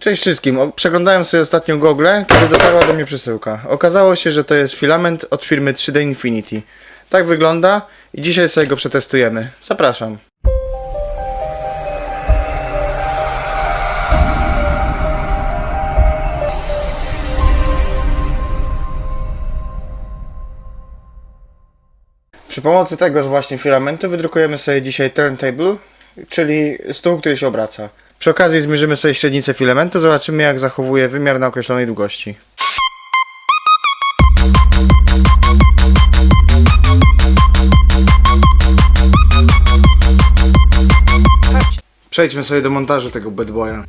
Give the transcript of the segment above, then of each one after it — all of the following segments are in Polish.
Cześć wszystkim. O- Przeglądałem sobie ostatnio Google, kiedy dotarła do mnie przesyłka. Okazało się, że to jest filament od firmy 3D Infinity. Tak wygląda i dzisiaj sobie go przetestujemy. Zapraszam. Przy pomocy tegoż właśnie filamentu wydrukujemy sobie dzisiaj turntable, czyli stół, który się obraca. Przy okazji zmierzymy sobie średnicę filamentu, zobaczymy jak zachowuje wymiar na określonej długości. Przejdźmy sobie do montażu tego bad boya.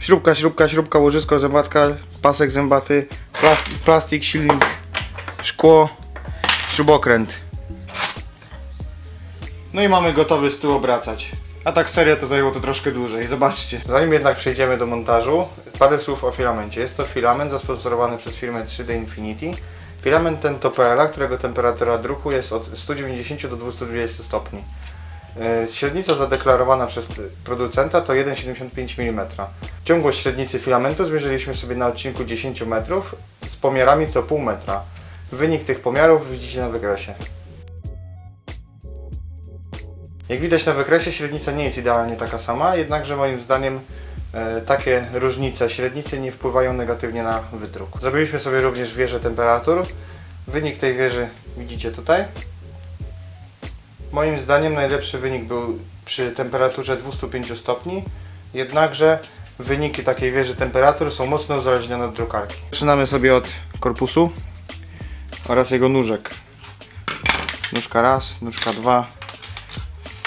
Śrubka, śrubka, śrubka, łożysko, zębatka, pasek zębaty, plas- plastik, silnik, szkło, śrubokręt. No i mamy gotowy stół obracać. A tak serio to zajęło to troszkę dłużej, zobaczcie. Zanim jednak przejdziemy do montażu, parę słów o filamencie. Jest to filament zasponsorowany przez firmę 3D Infinity. Filament ten to PLA, którego temperatura druku jest od 190 do 220 stopni. E, Średnica zadeklarowana przez producenta to 1,75 mm. Ciągłość średnicy filamentu zmierzyliśmy sobie na odcinku 10 metrów z pomiarami co pół metra. Wynik tych pomiarów widzicie na wykresie. Jak widać na wykresie średnica nie jest idealnie taka sama, jednakże moim zdaniem e, takie różnice średnicy nie wpływają negatywnie na wydruk. Zrobiliśmy sobie również wieżę temperatur. Wynik tej wieży widzicie tutaj. Moim zdaniem najlepszy wynik był przy temperaturze 205 stopni, jednakże wyniki takiej wieży temperatur są mocno uzależnione od drukarki. Zaczynamy sobie od korpusu oraz jego nóżek. Nóżka raz, nóżka dwa,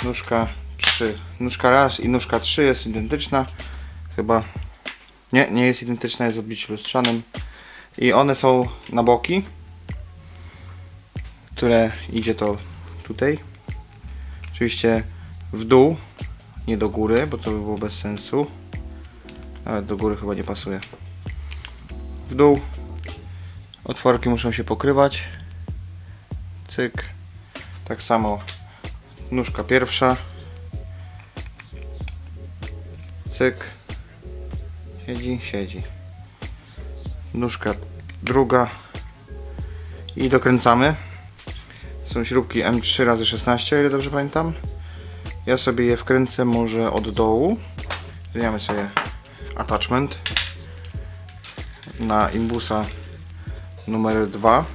nóżka trzy. Nóżka raz i nóżka trzy jest identyczna. Chyba nie, nie jest identyczna, jest w odbiciu lustrzanym. I one są na boki, które idzie to tutaj. Oczywiście w dół, nie do góry, bo to by było bez sensu. Nawet do góry chyba nie pasuje. W dół. Otworki muszą się pokrywać. Cyk. Tak samo nóżka pierwsza. Cyk. Siedzi, siedzi. Nóżka druga. I dokręcamy. Są śrubki M3 razy 16 o ile dobrze pamiętam. Ja sobie je wkręcę może od dołu. Zmieniamy sobie attachment na imbusa numer 2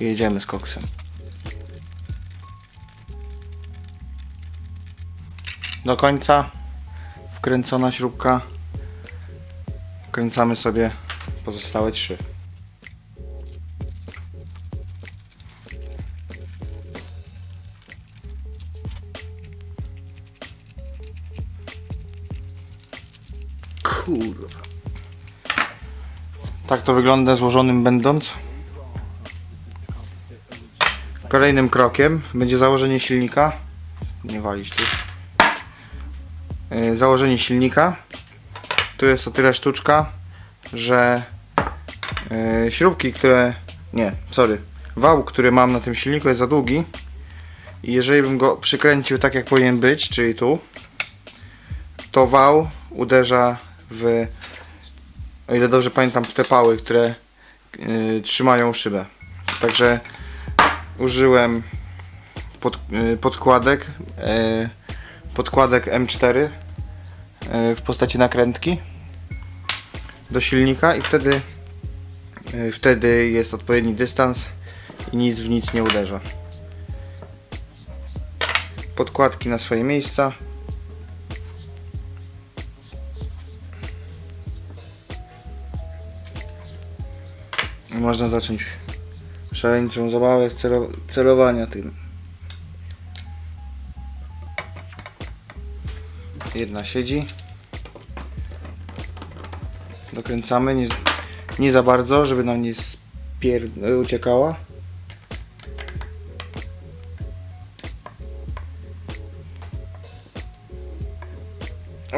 i jedziemy z koksem. Do końca wkręcona śrubka. Wkręcamy sobie pozostałe trzy. Tak to wygląda złożonym będąc. Kolejnym krokiem będzie założenie silnika. Nie walić tu. Yy, Założenie silnika. Tu jest o tyle sztuczka, że yy, śrubki, które... Nie, sorry. Wał, który mam na tym silniku jest za długi. I jeżeli bym go przykręcił tak jak powinien być, czyli tu, to wał uderza w, o ile dobrze pamiętam, te pały, które y, trzymają szybę. Także użyłem pod, y, podkładek, y, podkładek M4 y, w postaci nakrętki do silnika i wtedy, y, wtedy jest odpowiedni dystans i nic w nic nie uderza. Podkładki na swoje miejsca. Można zacząć szaleńczą zabawę celo celowania tym. Jedna siedzi. Dokręcamy, nie, nie za bardzo, żeby nam nie uciekała.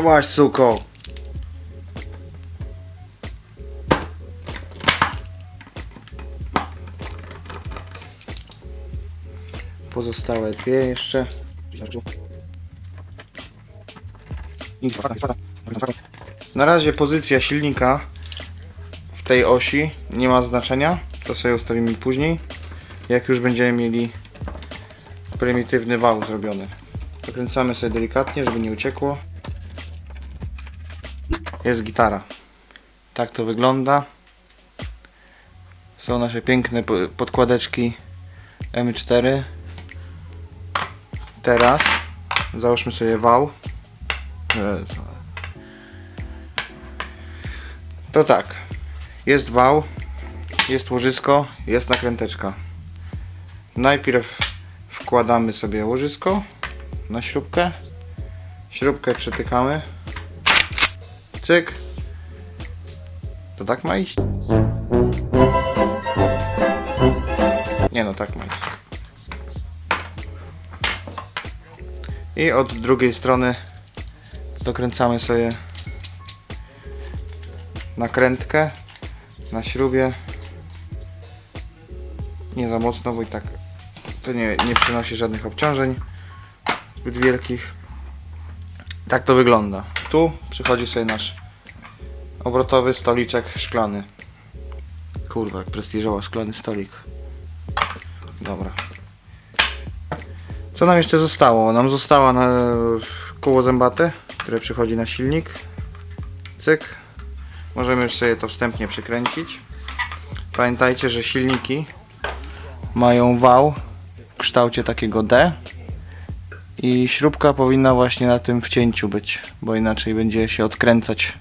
Właśnie, suko. Pozostałe dwie jeszcze. Na razie pozycja silnika w tej osi nie ma znaczenia. To sobie ustawimy później. Jak już będziemy mieli prymitywny wał zrobiony. Dokręcamy sobie delikatnie, żeby nie uciekło. Jest gitara. Tak to wygląda. Są nasze piękne po- podkładeczki M4. Teraz załóżmy sobie wał. To tak. Jest wał, jest łożysko, jest nakręteczka. Najpierw wkładamy sobie łożysko na śrubkę. Śrubkę przytykamy. Cyk. To tak ma iść? I od drugiej strony dokręcamy sobie nakrętkę na śrubie. Nie za mocno, bo i tak to nie, nie przynosi żadnych obciążeń zbyt wielkich. Tak to wygląda. Tu przychodzi sobie nasz obrotowy stoliczek szklany. Kurwa, jak prestiżowo szklany stolik. Dobra. Co nam jeszcze zostało? Nam została na koło zębate, które przychodzi na silnik. Cyk. Możemy już sobie to wstępnie przykręcić. Pamiętajcie, że silniki mają wał w kształcie takiego D i śrubka powinna właśnie na tym wcięciu być, bo inaczej będzie się odkręcać.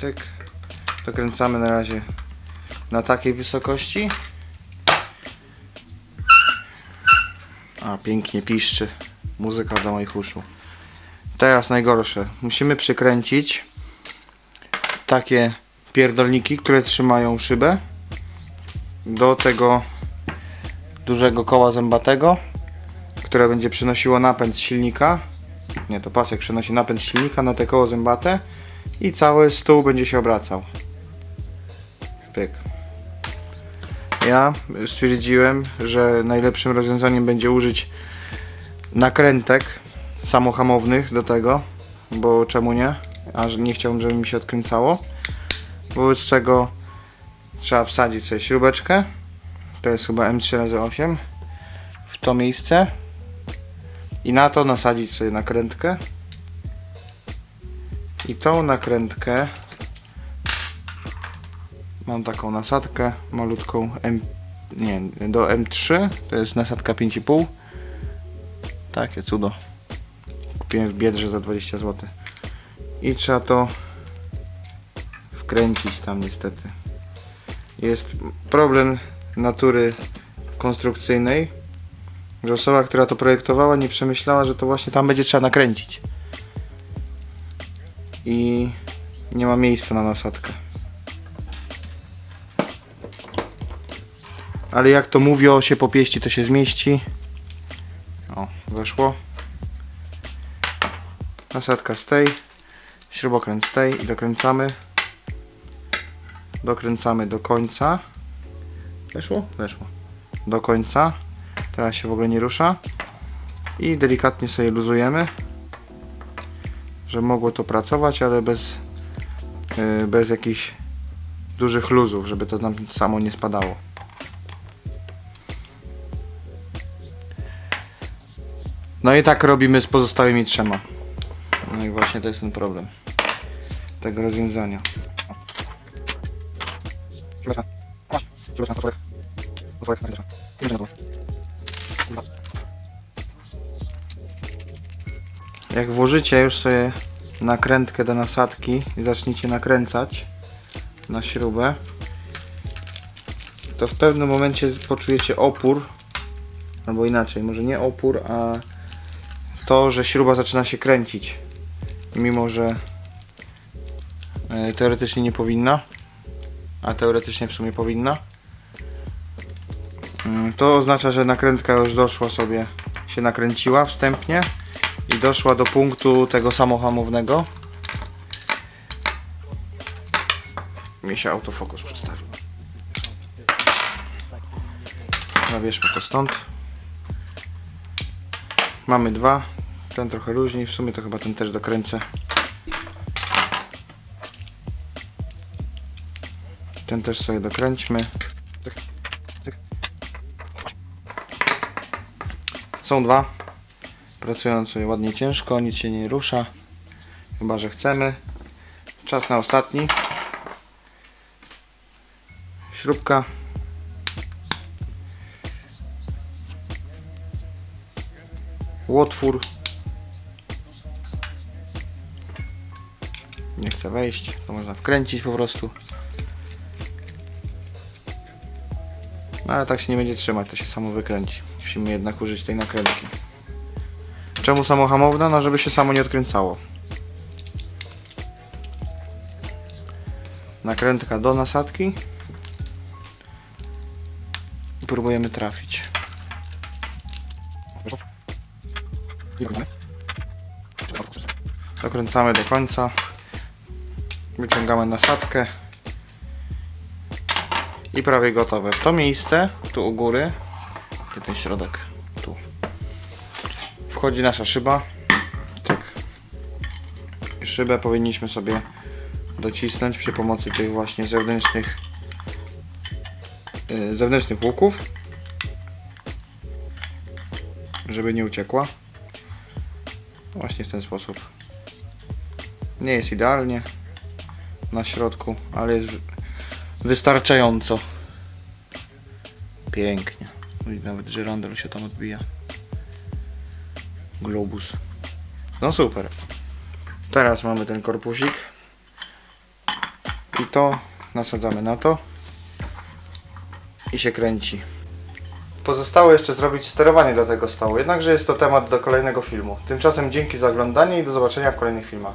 Cyk. Dokręcamy na razie na takiej wysokości. A, pięknie piszczy. Muzyka dla moich uszu. Teraz najgorsze. Musimy przykręcić takie pierdolniki, które trzymają szybę do tego dużego koła zębatego, które będzie przynosiło napęd silnika. Nie, to pasek przenosi napęd silnika na te koło zębate i cały stół będzie się obracał. Pyk. Ja stwierdziłem, że najlepszym rozwiązaniem będzie użyć nakrętek samohamownych do tego, bo czemu nie? A że nie chciałbym, żeby mi się odkręcało. Wobec czego trzeba wsadzić sobie śrubeczkę. To jest chyba M3x8 w to miejsce i na to nasadzić sobie nakrętkę. I tą nakrętkę mam taką nasadkę malutką M, nie, do M3 to jest nasadka 5,5 takie cudo. Kupiłem w Biedrze za 20 zł i trzeba to wkręcić tam niestety. Jest problem natury konstrukcyjnej że osoba, która to projektowała nie przemyślała, że to właśnie tam będzie trzeba nakręcić. I nie ma miejsca na nasadkę ale jak to mówią, się popieści, to się zmieści. O, weszło. Nasadka z tej, śrubokręt z tej i dokręcamy. Dokręcamy do końca. Weszło? Weszło. Do końca. Teraz się w ogóle nie rusza. I delikatnie sobie luzujemy. Że mogło to pracować, ale bez, yy, bez jakichś dużych luzów, żeby to nam samo nie spadało. No i tak robimy z pozostałymi trzema. No i właśnie to jest ten problem tego rozwiązania. Jak włożycie już sobie nakrętkę do nasadki i zaczniecie nakręcać na śrubę, to w pewnym momencie poczujecie opór, albo inaczej, może nie opór, a to, że śruba zaczyna się kręcić. Mimo, że e, teoretycznie nie powinna, a teoretycznie w sumie powinna. Mm, To oznacza, że nakrętka już doszła sobie, się nakręciła wstępnie i doszła do punktu tego samohamownego. Mi się autofokus przestawił. Zabierzmy to stąd. Mamy dwa. Ten trochę luźniej, w sumie to chyba ten też dokręcę. Ten też sobie dokręćmy. Tyk, tyk. Są dwa. Pracują sobie ładnie ciężko, nic się nie rusza. Chyba, że chcemy. Czas na ostatni. Śrubka. Łotwór. Nie chce wejść, to można wkręcić po prostu. No ale tak się nie będzie trzymać, to się samo wykręci. Musimy jednak użyć tej nakrętki. Czemu samohamowna? No żeby się samo nie odkręcało. Nakrętka do nasadki. I próbujemy trafić. Dokręcamy do końca. Wyciągamy nasadkę. I prawie gotowe. W to miejsce, tu u góry, gdzie ten środek, tu. Wchodzi nasza szyba. Tak. Szybę powinniśmy sobie docisnąć przy pomocy tych właśnie zewnętrznych yy, zewnętrznych łuków żeby nie uciekła właśnie w ten sposób nie jest idealnie na środku ale jest wystarczająco. Pięknie. Nawet żyrandol się tam odbija. Globus. No super. Teraz mamy ten korpusik. I to nasadzamy na to. I się kręci. Pozostało jeszcze zrobić sterowanie do tego stołu, jednakże jest to temat do kolejnego filmu. Tymczasem dzięki za oglądanie i do zobaczenia w kolejnych filmach.